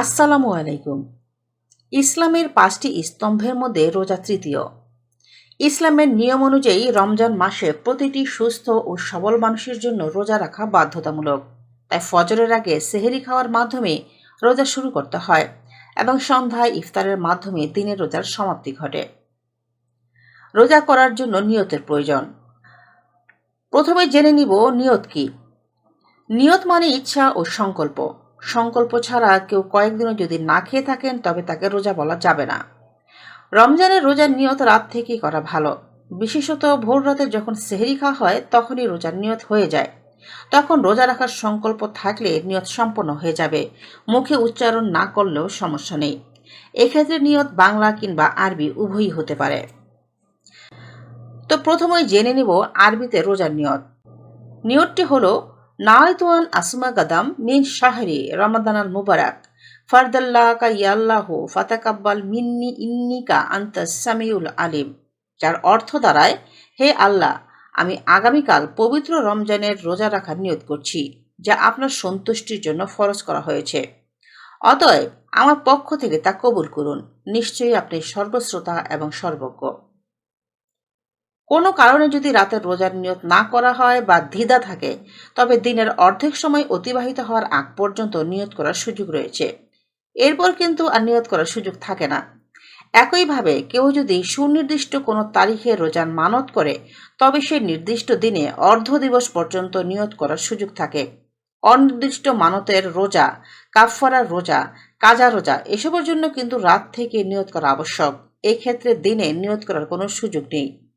আসসালামু আলাইকুম। ইসলামের পাঁচটি স্তম্ভের মধ্যে রোজা তৃতীয়। ইসলামের নিয়ম অনুযায়ী রমজান মাসে প্রতিটি সুস্থ ও সবল মানুষের জন্য রোজা রাখা বাধ্যতামূলক। তাই ফজরের আগে সেহেরি খাওয়ার মাধ্যমে রোজা শুরু করতে হয় এবং সন্ধ্যায় ইফতারের মাধ্যমে দিনের রোজার সমাপ্তি ঘটে। রোজা করার জন্য নিয়তের প্রয়োজন। প্রথমে জেনে নিব নিয়ত কি। নিয়ত মানে ইচ্ছা ও সংকল্প। সংকল্প ছাড়া কেউ কয়েকদিনও যদি না খেয়ে থাকেন, তবে তাকে রোজা বলা যাবে না। রমজানের রোজার নিয়ত রাত থেকেই করা ভালো। বিশেষত ভোর রাতে যখন সেহরি খাওয়া হয়, তখনই রোজার নিয়ত হয়ে যায়। তখন রোজা রাখার সংকল্প থাকলে নিয়ত সম্পন্ন হয়ে যাবে। মুখে উচ্চারণ না করলেও সমস্যা নেই। এক্ষেত্রে নিয়ত বাংলা কিংবা আরবি উভয়ই হতে পারে। তো প্রথমেই জেনে নেব আরবিতে রোজার নিয়ত। নিয়তটি হলো আসমা গাদাম মিন শাহরি রমাদানাল মুবারাক। ফারদাল্লাহ কা ইয়াল্লাহু ফাতাকাব্বাল মিন্নি ইন্নিকা আন্তা সামিউল আলিম। যার অর্থ দাঁড়ায়, হে আল্লাহ, আমি আগামীকাল পবিত্র রমজানের রোজা রাখার নিয়ত করছি, যা আপনার সন্তুষ্টির জন্য ফরজ করা হয়েছে। অতএব আমার পক্ষ থেকে তা কবুল করুন। নিশ্চয়ই আপনি সর্বশ্রোতা এবং সর্বজ্ঞ। কোনো কারণে যদি রাতের রোজার নিয়ত না করা হয় বা দ্বিধা থাকে, তবে দিনের অর্ধেক সময় অতিবাহিত হওয়ার আগ পর্যন্ত নিয়ত করার সুযোগ রয়েছে। এরপর কিন্তু আর নিয়ত করার সুযোগ থাকে না। একইভাবে কেউ যদি সুনির্দিষ্ট কোনো তারিখে রোজার মানত করে, তবে সেই নির্দিষ্ট দিনে অর্ধ দিবস পর্যন্ত নিয়ত করার সুযোগ থাকে। অনির্দিষ্ট মানতের রোজা, কাফফারার রোজা, কাজা রোজা, এসবের জন্য কিন্তু রাত থেকে নিয়ত করা আবশ্যক। এক্ষেত্রে দিনে নিয়ত করার কোনো সুযোগ নেই।